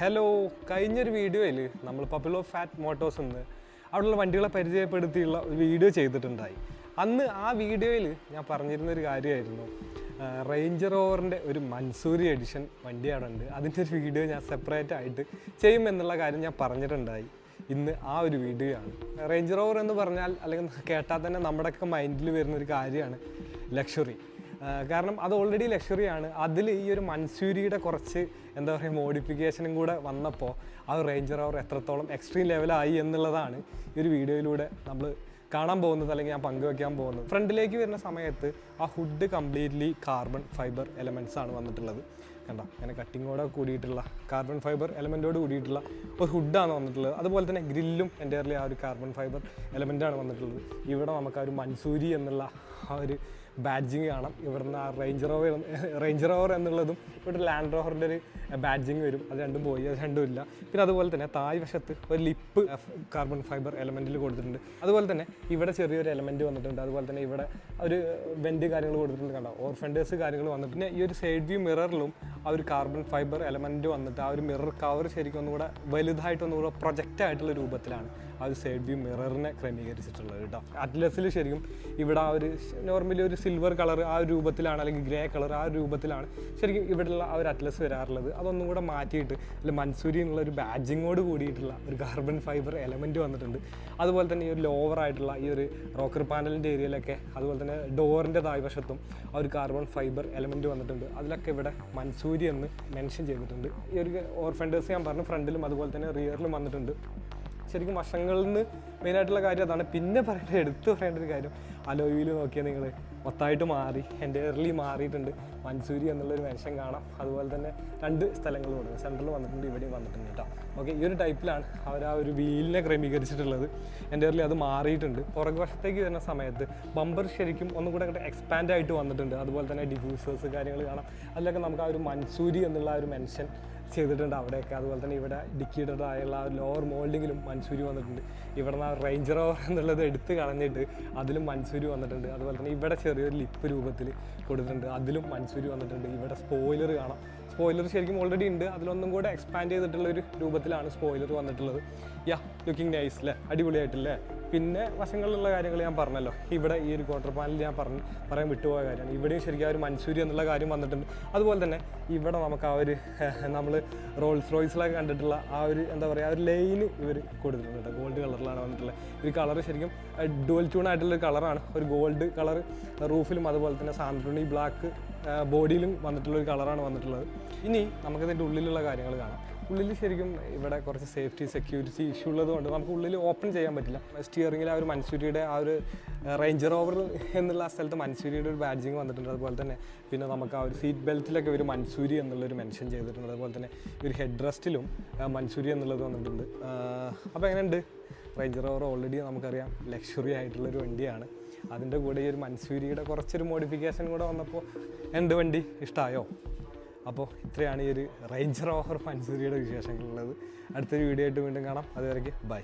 Hello കഴിഞ്ഞൊരു വീഡിയോയിൽ നമ്മൾ പപ്പിളോ ഫാറ്റ് മോട്ടോഴ്സ് എന്ന് അവിടെയുള്ള വണ്ടികളെ പരിചയപ്പെടുത്തിയുള്ള ഒരു വീഡിയോ ചെയ്തിട്ടുണ്ടായി. അന്ന് ആ വീഡിയോയിൽ ഞാൻ പറഞ്ഞിരുന്ന ഒരു കാര്യമായിരുന്നു. റേഞ്ചർ ഓവറിന്റെ ഒരു മൻസൂരി എഡിഷൻ വണ്ടി അവിടെ ഉണ്ട്. അതിന്റെ ഒരു വീഡിയോ ഞാൻ സെപ്പറേറ്റ് ആയിട്ട് ചെയ്യുമെന്നുള്ള കാര്യം ഞാൻ പറഞ്ഞിട്ടുണ്ടായി. ഇന്ന് ആ ഒരു വീഡിയോ ആണ്. റേഞ്ച് റോവർ എന്ന് പറഞ്ഞാൽ അല്ലെങ്കിൽ കേട്ടാൽ തന്നെ നമ്മുടെയൊക്കെ മൈൻഡിൽ വരുന്ന ഒരു കാര്യമാണ് ലക്ഷറി കാരണം അത് ഓൾറെഡി ലക്ഷറി ആണ്. അതിൽ ഈ ഒരു മൻസൂരിയുടെ കുറച്ച് എന്താ പറയുക മോഡിഫിക്കേഷനും കൂടെ വന്നപ്പോൾ ആ റേഞ്ചർ അവർ എത്രത്തോളം എക്സ്ട്രീം ലെവലായി എന്നുള്ളതാണ് ഈ ഒരു വീഡിയോയിലൂടെ നമ്മൾ കാണാൻ പോകുന്നത് അല്ലെങ്കിൽ ഞാൻ പങ്കുവെക്കാൻ പോകുന്നത്. ഫ്രണ്ടിലേക്ക് വരുന്ന സമയത്ത് ആ hood completely carbon fibre elements ആണ് വന്നിട്ടുള്ളത്. കണ്ട? അങ്ങനെ കട്ടിങ്ങോടെ കൂടിയിട്ടുള്ള കാർബൺ ഫൈബർ എലമെന്റോട് കൂടിയിട്ടുള്ള ഒരു ഹുഡാണ് വന്നിട്ടുള്ളത്. അതുപോലെ തന്നെ ഗ്രില്ലും എന്റയർലി ആ ഒരു കാർബൺ ഫൈബർ എലമെന്റാണ് വന്നിട്ടുള്ളത്. ഇവിടെ നമുക്ക് ആ ഒരു മൻസൂരി എന്നുള്ള ആ ഒരു ബാഡ്ജിങ് കാണാം. ഇവിടുന്ന് ആ റേഞ്ച് റോവർ റേഞ്ച് റോവർ എന്നുള്ളതും ഇവിടെ ലാൻഡ് റോവറിന്റെ ഒരു ബാഡ്ജിങ് വരും. അത് രണ്ടും പോയി അത് രണ്ടും ഇല്ല. പിന്നെ അതുപോലെ തന്നെ തായ് വശത്ത് ഒരു ലിപ്പ് കാർബൺ ഫൈബർ എലമെന്റിൽ കൊടുത്തിട്ടുണ്ട്. അതുപോലെ തന്നെ ഇവിടെ ചെറിയൊരു എലമെന്റ് വന്നിട്ടുണ്ട്. അതുപോലെ തന്നെ ഇവിടെ ഒരു വെന്റ് കാര്യങ്ങൾ കൊടുത്തിട്ടുണ്ട് കണ്ടോ? ഓർഫൻഡേഴ്സ് കാര്യങ്ങൾ വന്നിട്ട് പിന്നെ ഈ ഒരു സൈഡ് വ്യൂ മിററിലും ആ ഒരു കാർബൺ ഫൈബർ എലമെന്റ് വന്നിട്ട് ആ ഒരു മിറർ കവർ ശരിക്കും ഒന്നുകൂടെ വലുതായിട്ട് ഒന്നുകൂടെ പ്രൊജക്റ്റ് ആയിട്ടുള്ള രൂപത്തിലാണ് ആ ഒരു സൈഡ് വ്യൂ മിററിനെ ക്രമീകരിച്ചിട്ടുള്ളത് കേട്ടോ. അറ്റ്ലസിൽ ശരിക്കും ഇവിടെ ആ ഒരു നോർമലി ഒരു സിൽവർ കളർ ആ ഒരു രൂപത്തിലാണ് അല്ലെങ്കിൽ ഗ്രേ കളർ ആ ഒരു രൂപത്തിലാണ് ശരിക്കും ഇവിടെയുള്ള ആ ഒരു അറ്റ്ലസ് വരാറുള്ളത്. അതൊന്നും കൂടെ മാറ്റിയിട്ട് അല്ലെങ്കിൽ മൻസൂരി എന്നുള്ള ഒരു ബാഡ്ജിങ്ങോട് കൂടിയിട്ടുള്ള ഒരു കാർബൺ ഫൈബർ എലമെന്റ് വന്നിട്ടുണ്ട്. അതുപോലെ തന്നെ ഈ ഒരു ലോവർ ആയിട്ടുള്ള ഈ ഒരു റോക്കർ പാനലിന്റെ ഏരിയയിലൊക്കെ അതുപോലെ തന്നെ ഡോറിന്റെ താഴ്വശത്തും ആ ഒരു കാർബൺ ഫൈബർ എലമെന്റ് വന്നിട്ടുണ്ട്. അതിലൊക്കെ ഇവിടെ മൻസൂരി എന്ന് മെൻഷൻ ചെയ്തിട്ടുണ്ട്. ഈ ഒരു ഓർഫൻഡേഴ്സ് ഞാൻ പറഞ്ഞു ഫ്രണ്ടിലും അതുപോലെ തന്നെ റിയറിലും വന്നിട്ടുണ്ട്. ശരിക്കും വശങ്ങളിൽ നിന്ന് മെയിനായിട്ടുള്ള കാര്യം അതാണ്. പിന്നെ പറയേണ്ട എടുത്തു പറയേണ്ട ഒരു കാര്യം. അലോയിൽ നോക്കിയാൽ നിങ്ങൾ മൊത്തമായിട്ട് മാറി എന്റെ എർലി മാറിയിട്ടുണ്ട്. മൻസൂരി എന്നുള്ളൊരു മെൻഷൻ കാണാം. അതുപോലെ തന്നെ രണ്ട് സ്ഥലങ്ങളും ഉണ്ട് സെൻട്രൽ വന്നിട്ടുണ്ട് ഇവിടെയും വന്നിട്ടുണ്ട് കേട്ടോ ഓക്കെ ഈ ഒരു ടൈപ്പിലാണ് അവർ ആ ഒരു വീലിനെ ക്രമീകരിച്ചിട്ടുള്ളത്. എന്റെ എർലി അത് മാറിയിട്ടുണ്ട്. പുറക് വശത്തേക്ക് വരുന്ന സമയത്ത് ബമ്പർ ശരിക്കും ഒന്നും കൂടെ എക്സ്പാൻഡ് ആയിട്ട് വന്നിട്ടുണ്ട്. അതുപോലെ തന്നെ ഡിഫ്യൂസേഴ്സ് കാര്യങ്ങൾ കാണാം. അതിലൊക്കെ നമുക്ക് ആ ഒരു മൻസൂരി എന്നുള്ള ആ ഒരു മെൻഷൻ ചെയ്തിട്ടുണ്ട്. അവിടെയൊക്കെ അതുപോലെ തന്നെ ഇവിടെ ഡിക്കിയുടെ ആയുള്ള ലോവർ മോൾഡിങ്ങിലും മൻസൂരി വന്നിട്ടുണ്ട്. ഇവിടെ നിന്ന് റേഞ്ചർ ഓവർ എന്നുള്ളത് എടുത്ത് കളഞ്ഞിട്ട് അതിലും മൻസൂരി വന്നിട്ടുണ്ട്. അതുപോലെ തന്നെ ഇവിടെ ചെറിയൊരു ലിപ്പ് രൂപത്തിൽ കൊടുത്തിട്ടുണ്ട്. അതിലും മൻസൂരി വന്നിട്ടുണ്ട്. ഇവിടെ സ്പോയിലർ കാണാം. സ്പോയിലർ ശരിക്കും ഓൾറെഡി ഉണ്ട്. അതിലൊന്നും കൂടെ എക്സ്പാൻഡ് ചെയ്തിട്ടുള്ള ഒരു രൂപത്തിലാണ് സ്പോയിലർ വന്നിട്ടുള്ളത്. യാ ലുക്കിംഗ് നൈസ് അല്ലേ അടിപൊളിയായിട്ടില്ലേ? പിന്നെ വശങ്ങളിലുള്ള കാര്യങ്ങൾ ഞാൻ പറഞ്ഞല്ലോ. ഇവിടെ ഈ ഒരു ക്വാർട്ടർ പാനൽ ഞാൻ പറഞ്ഞ് പറയാൻ വിട്ടുപോയ കാര്യമാണ്. ഇവിടെയും ശരിക്കും ആ ഒരു മൻസൂരി എന്നുള്ള കാര്യം വന്നിട്ടുണ്ട്. അതുപോലെ തന്നെ ഇവിടെ നമുക്ക് ആ ഒരു നമ്മൾ റോൾസ് റോയ്സിലൊക്കെ കണ്ടിട്ടുള്ള ആ ഒരു എന്താ പറയുക ആ ഒരു ലൈന് ഇവർ കൊടുത്തിട്ടുണ്ട് ഗോൾഡ് കളറിലാണ് വന്നിട്ടുള്ളത്. ഒരു കളർ ശരിക്കും ഡുവൽ ട്യൂൺ ആയിട്ടുള്ള കളറാണ് ഒരു ഗോൾഡ് കളർ റൂഫിലും അതുപോലെ തന്നെ സാൻഡ്രോണി ബ്ലാക്ക് ബോഡിയിലും വന്നിട്ടുള്ള ഒരു കളറാണ് വന്നിട്ടുള്ളത്. ഇനി നമുക്കിതിന്റെ ഉള്ളിലുള്ള കാര്യങ്ങൾ കാണാം. ഉള്ളിൽ ശരിക്കും ഇവിടെ കുറച്ച് സേഫ്റ്റി സെക്യൂരിറ്റി ഇഷ്യൂ ഉള്ളത് കൊണ്ട് നമുക്ക് ഉള്ളിൽ ഓപ്പൺ ചെയ്യാൻ പറ്റില്ല. സ്റ്റിയറിങ്ങിൽ ആ ഒരു മൻസൂരിയുടെ ആ ഒരു റേഞ്ചർ ഓവർ എന്നുള്ള ആ സ്ഥലത്ത് മൻസൂരിയുടെ ഒരു ബാഡ്ജിങ് വന്നിട്ടുണ്ട്. അതുപോലെ തന്നെ പിന്നെ നമുക്ക് ആ ഒരു സീറ്റ് ബെൽറ്റിലൊക്കെ ഒരു മൻസൂരി എന്നുള്ളൊരു മെൻഷൻ ചെയ്തിട്ടുണ്ട്. അതുപോലെ തന്നെ ഒരു ഹെഡ് റെസ്റ്റിലും മൻസൂരി എന്നുള്ളത് വന്നിട്ടുണ്ട്. അപ്പോൾ എങ്ങനെയുണ്ട്? റേഞ്ചർ ഓവർ ഓൾറെഡി നമുക്കറിയാം. ലക്ഷറി ആയിട്ടുള്ളൊരു വണ്ടിയാണ്. അതിന്റെ കൂടെ ഈ ഒരു മൻസൂരിയുടെ കുറച്ചൊരു മോഡിഫിക്കേഷൻ കൂടെ വന്നപ്പോൾ എന്ത് വണ്ടി? ഇഷ്ടമായോ അപ്പോൾ ഇത്രയാണ് ഈ ഒരു റേഞ്ചർ ഓഫർ മൻസൂരിയുടെ വിശേഷങ്ങളുള്ളത്. അടുത്തൊരു വീഡിയോ ആയിട്ട് വീണ്ടും കാണാം. അതുവരേക്ക് ബൈ